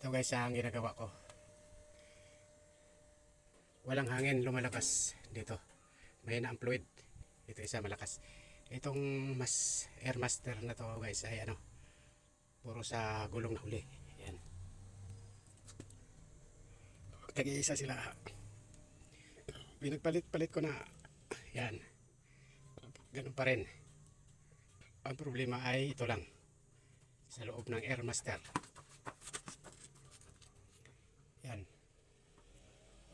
Ito guys ang ginagawa ko. Walang hangin lumalabas dito. May ang fluid. Ito isa malakas. Itong mas air master na to guys ay ano puro sa gulong na huli. Yan. Tag-iisa sila. Pinagpalit-palit ko na. Yan. Ganun pa rin. Ang problema ay ito lang. Sa loob ng air master. Yan.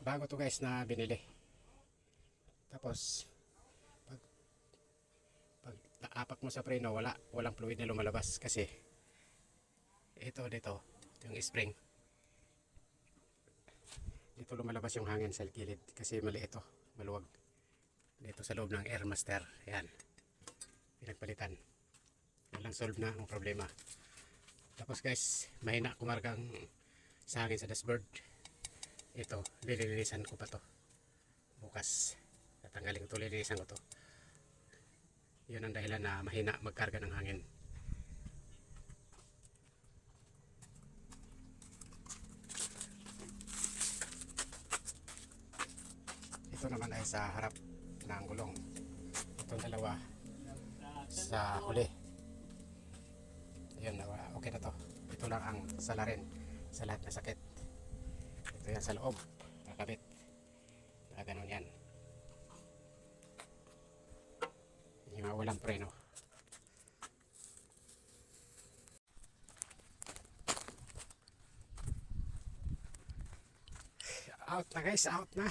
Bago to guys na binili. Tapos pag pag naapak mo sa preno wala walang fluid na lumalabas kasi ito dito yung spring. Dito lumalabas yung hangin sa gilid kasi mali ito maluwag. Dito sa loob ng air master yan pinagpalitan. Walang solve na ang problema. Tapos guys mahina kumargang sa hangin sa dashboard ito lilinisan ko pa to. Bukas tatanggalin ko to lilinisan ko to. Yun ang dahilan na mahina magkarga ng hangin. Ito naman ay sa harap ng gulong. Itong dalawa sa huli. Yun okay na to. Ito lang ang salarin sa lahat na sakit ito yan sa loob kakabit na ganun yan. Yung walang preno out na guys out na.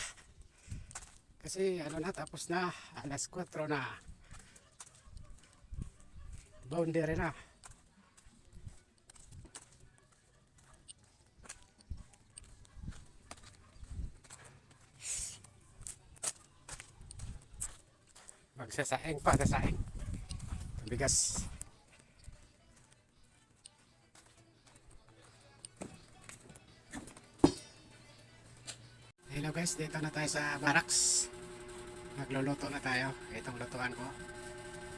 Kasi ano na tapos na. Alas 4 na. Boundary na magsasaing pa sasaing. Bigas. Hello guys. Dito na tayo sa barracks. Nagluluto na tayo. Itong lutuan ko.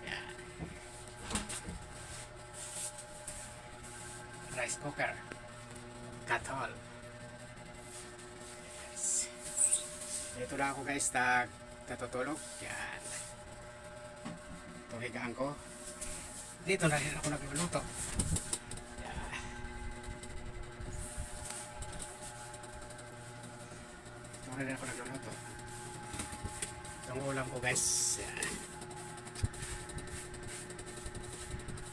Yan. rice cooker. Katol yes. dito na ako guys. Tag natutulog yan ito higaan ko. Dito na rin ako nagluluto. Yan. ito na rin ako nagluluto. Itong ulam ko guys. Yan.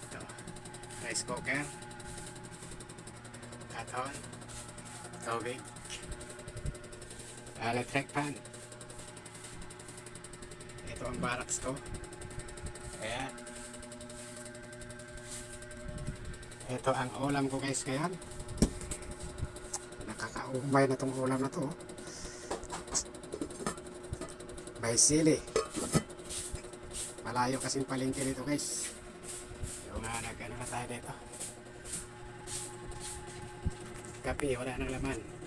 ito. Rice cooker. Katon. Tubig. Electric pan. Ito ang barracks ko Ayan. Ito ang ulam ko guys ngayon. Nakakaumay na tong ulam na to. oh. May sili. Malayo kasing palengke dito guys. Yung nga nag ano na tayo dito. Kape, wala nang laman.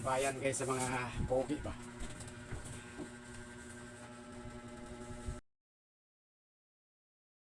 Mga tambayan guys mga pogi ba